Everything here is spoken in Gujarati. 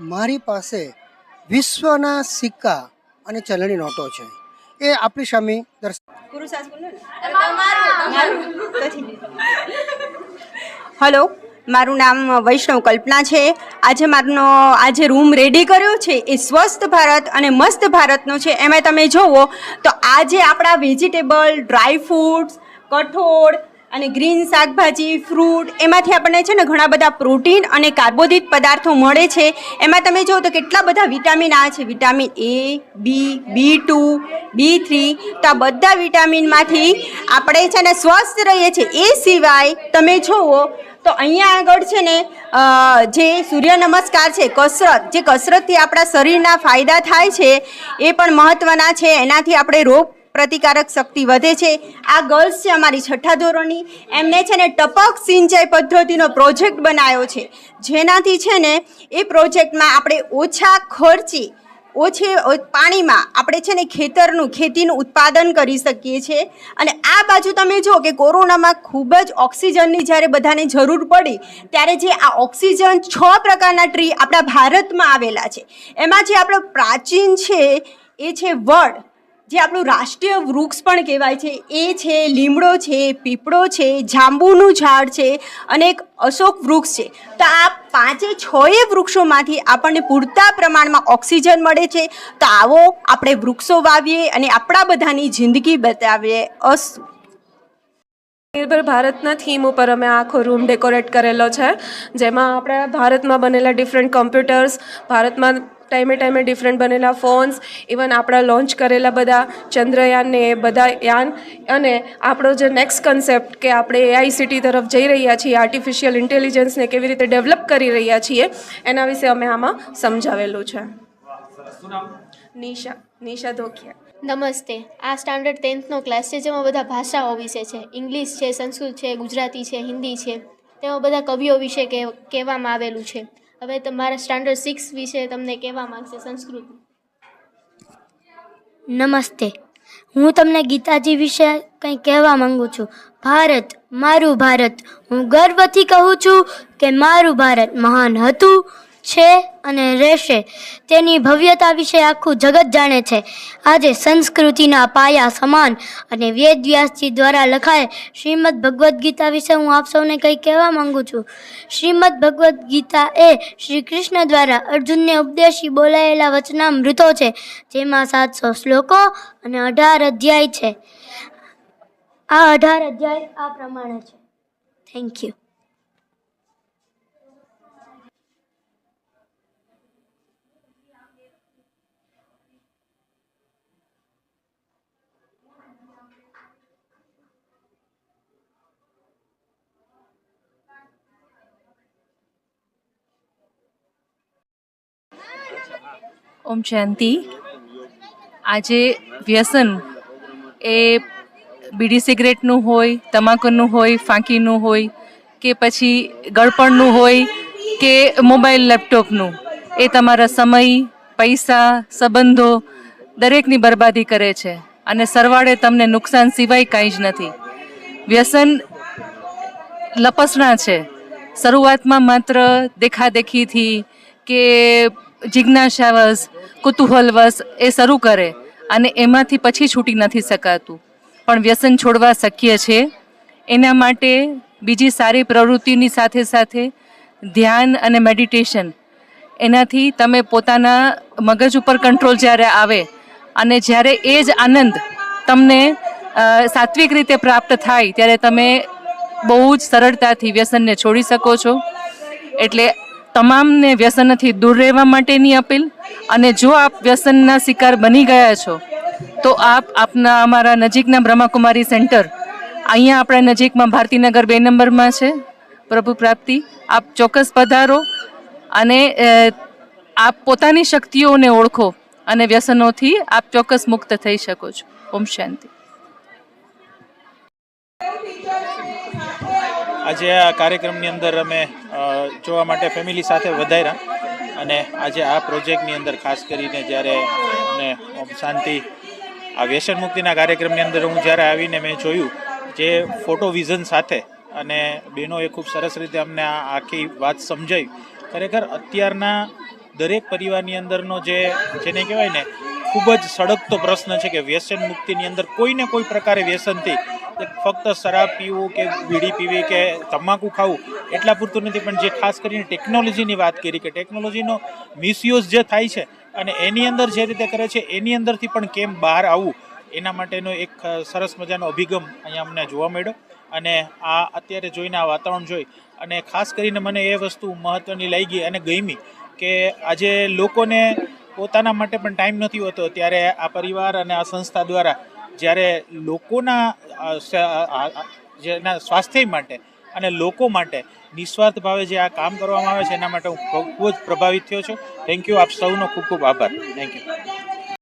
મારી પાસે વિશ્વના સિક્કા અને ચલણી નોટો છે. એ આપણી સામે હલો મારું નામ વૈષ્ણવ કલ્પના છે. આજે મારનો આજે રૂમ રેડી કર્યો છે. એ સ્વસ્થ ભારત અને મસ્ત ભારતનો છે. એમાં તમે જુઓ તો આજે આપણા વેજીટેબલ ડ્રાય ફ્રૂટ્સ કઠોળ અને ગ્રીન શાકભાજી, ફ્રૂટ, એમાંથી આપણને છે ને ઘણા બધા પ્રોટીન અને કાર્બોદિત પદાર્થો મળે છે. એમાં તમે જુઓ તો કેટલા બધા વિટામિન આ છે. Vitamin A, B B two, B three. તો આ બધા વિટામિનમાંથી આપણે છે ને સ્વસ્થ રહીએ છીએ. એ સિવાય તમે જુઓ તો અહીંયા આગળ છે ને જે સૂર્ય નમસ્કાર છે, કસરત, જે કસરતથી આપણા શરીરના ફાયદા થાય છે, એ પણ મહત્ત્વના છે. એનાથી આપણે રોગ પ્રતિકારક શક્તિ વધે છે. આ ગર્લ્સ છે અમારી છઠ્ઠા ધોરણની. એમને છે ને ટપક સિંચાઈ પદ્ધતિનો પ્રોજેક્ટ બનાવ્યો છે. જેનાથી છે ને એ પ્રોજેક્ટમાં આપણે ઓછા ખર્ચે, ઓછી પાણીમાં આપણે છે ને ખેતરનું, ખેતીનું ઉત્પાદન કરી શકીએ છીએ. અને આ બાજુ તમે જુઓ કે કોરોનામાં ખૂબ જ ઓક્સિજનની જ્યારે બધાને જરૂર પડી, ત્યારે જે આ ઓક્સિજન છ પ્રકારના ટ્રી આપણા ભારતમાં આવેલા છે. એમાં જે આપણો પ્રાચીન છે, એ છે વડ. જે આપણું રાષ્ટ્રીય વૃક્ષ પણ કહેવાય છે, એ છે, લીમડો છે, પીપળો છે, જાંબુનું ઝાડ છે અને એક અશોક વૃક્ષ છે. તો આ પાંચે છએ વૃક્ષોમાંથી આપણને પૂરતા પ્રમાણમાં ઓક્સિજન મળે છે. તો આવો આપણે વૃક્ષો વાવીએ અને આપણા બધાની જિંદગી બતાવીએ. અસ્તુ નિર્ભર ભારતના થીમ ઉપર અમે આખો રૂમ ડેકોરેટ કરેલો છે. જેમાં આપણે ભારતમાં બનેલા ડિફરન્ટ કમ્પ્યુટર્સ ભારતમાં ટાઈમે ટાઈમે ડિફરન્ટ બનેલા ફોન્સ ઇવન આપણા લોન્ચ કરેલા બધા ચંદ્રયાન ને એ બધા યાન અને આપણો જે નેક્સ્ટ કન્સેપ્ટ કે આપણે એઆઈ સિટી તરફ જઈ રહ્યા છીએ આર્ટિફિશિયલ ઇન્ટેલિજન્સને કેવી રીતે ડેવલપ કરી રહ્યા છીએ, એના વિશે અમે આમાં સમજાવેલું છે. નિશા નિશા ધોકિયા નમસ્તે. આ સ્ટાન્ડર્ડ ટેન્થનો ક્લાસ છે, જેમાં બધા ભાષાઓ વિશે છે. ઇંગ્લિશ છે, સંસ્કૃત છે, ગુજરાતી છે, હિન્દી છે. તેમાં બધા કવિઓ વિશે કહેવામાં આવેલું છે. હવે તમારા સ્ટાન્ડર્ડ સિક્સ વિશે તમને કહેવા માંગશે સંસ્કૃત? નમસ્તે. હું તમને ગીતાજી વિશે કંઈ કહેવા માંગુ છું. ભારત, મારું ભારત. હું ગર્વથી કહું છું કે મારું ભારત મહાન હતું. છે અને રહેશે. તેની ભવ્યતા વિશે આખું જગત જાણે છે. આજે સંસ્કૃતિના પાયા સમાન અને વેદ વ્યાસજી દ્વારા લખાય શ્રીમદ ભગવદ્ ગીતા વિશે હું આપ સૌને કંઈ કહેવા માંગુ છું. શ્રીમદ ભગવદ્ ગીતા એ શ્રી કૃષ્ણ દ્વારા અર્જુનને ઉપદેશી બોલાયેલા વચનામૃતો છે, જેમાં સાતસો શ્લોકો અને અઢાર અધ્યાય છે. આ અઢાર અધ્યાય આ પ્રમાણે છે. Thank you Om Shanti. આજે વ્યસન એ બીડી સિગરેટનું હોય, તમાકુનું હોય, ફાંકીનું હોય, કે પછી ગળપણનું હોય, કે મોબાઈલ લેપટોપનું, એ તમારા સમય, પૈસા, સંબંધો દરેકની બરબાદી કરે છે અને સરવાળે તમને નુકસાન સિવાય કાંઈ જ નથી. વ્યસન લપસણા છે. શરૂઆતમાં માત્ર દેખાદેખીથી કે જિજ્ઞાસાવશ, કુતૂહલવશ એ શરૂ કરે અને એમાંથી પછી છૂટી નથી શકાતું. પણ વ્યસન છોડવા શક્ય છે. એના માટે બીજી સારી પ્રવૃત્તિની સાથે સાથે ધ્યાન અને મેડિટેશન એનાથી તમે પોતાના મગજ ઉપર કંટ્રોલ જ્યારે આવે અને જ્યારે એ જ આનંદ તમને સાત્વિક રીતે પ્રાપ્ત થાય ત્યારે તમે બહુ જ સરળતાથી વ્યસનને છોડી શકો છો. એટલે તમામને વ્યસનથી દૂર રહેવા માટેની અપીલ અને જો આપ વ્યસનના શિકાર બની ગયા છો, તો આપ આપના અમારા નજીકના બ્રહ્માકુમારી સેન્ટર, અહીંયા આપણા નજીકમાં ભારતીનગર બે નંબરમાં છે, પ્રભુ પ્રાપ્તિ, આપ ચોક્કસ પધારો અને આપ પોતાની શક્તિઓને ઓળખો અને વ્યસનોથી આપ ચોક્કસ મુક્ત થઈ શકો છો. ઓમ શાંતિ. આજે આ કાર્યક્રમની અંદર અમે જોવા માટે ફેમિલી સાથે વધાર્યા અને આજે આ પ્રોજેક્ટની અંદર ખાસ કરીને જ્યારે અને ઓમ શાંતિ, આ વ્યસન મુક્તિના કાર્યક્રમની અંદર હું જ્યારે આવીને મેં જોયું જે ફોટો વિઝન સાથે અને બહેનોએ ખૂબ સરસ રીતે અમને આ આખી વાત સમજાવી ખરેખર અત્યારના દરેક પરિવારની અંદરનો જે, જેને કહેવાય ને, ખૂબ જ સડકતો પ્રશ્ન છે કે વ્યસન મુક્તિની અંદર કોઈને કોઈ પ્રકારે વ્યસનથી ફક્ત શરાબ પીવું કે બીડી પીવી કે તમાકુ ખાવું, એટલા પૂરતું નથી. પણ જે ખાસ કરીને ટેકનોલોજીની વાત કરી કે ટેકનોલોજીનો મિસયુઝ જે થાય છે અને એની અંદર જે રીતે કરે છે, એની અંદરથી પણ કેમ બહાર આવવું, એના માટેનો એક સરસ મજાનો અભિગમ અહીંયા અમને જોવા મળ્યો. અને આ અત્યારે જોઈને આ વાતાવરણ જોઈ અને ખાસ કરીને મને એ વસ્તુ મહત્ત્વની લાગી અને ગમી કે આજે લોકોને પોતાના માટે પણ ટાઈમ નથી હોતો. ત્યારે આ પરિવાર અને આ સંસ્થા દ્વારા જ્યારે લોકોના જેના સ્વાસ્થ્ય માટે અને લોકો માટે નિસ્વાર્થ ભાવે જે આ કામ કરવામાં આવે છે, એના માટે હું ખૂબ જ પ્રભાવિત થયો છું. થેન્ક યુ આપ સૌનો ખૂબ ખૂબ આભાર. Thank you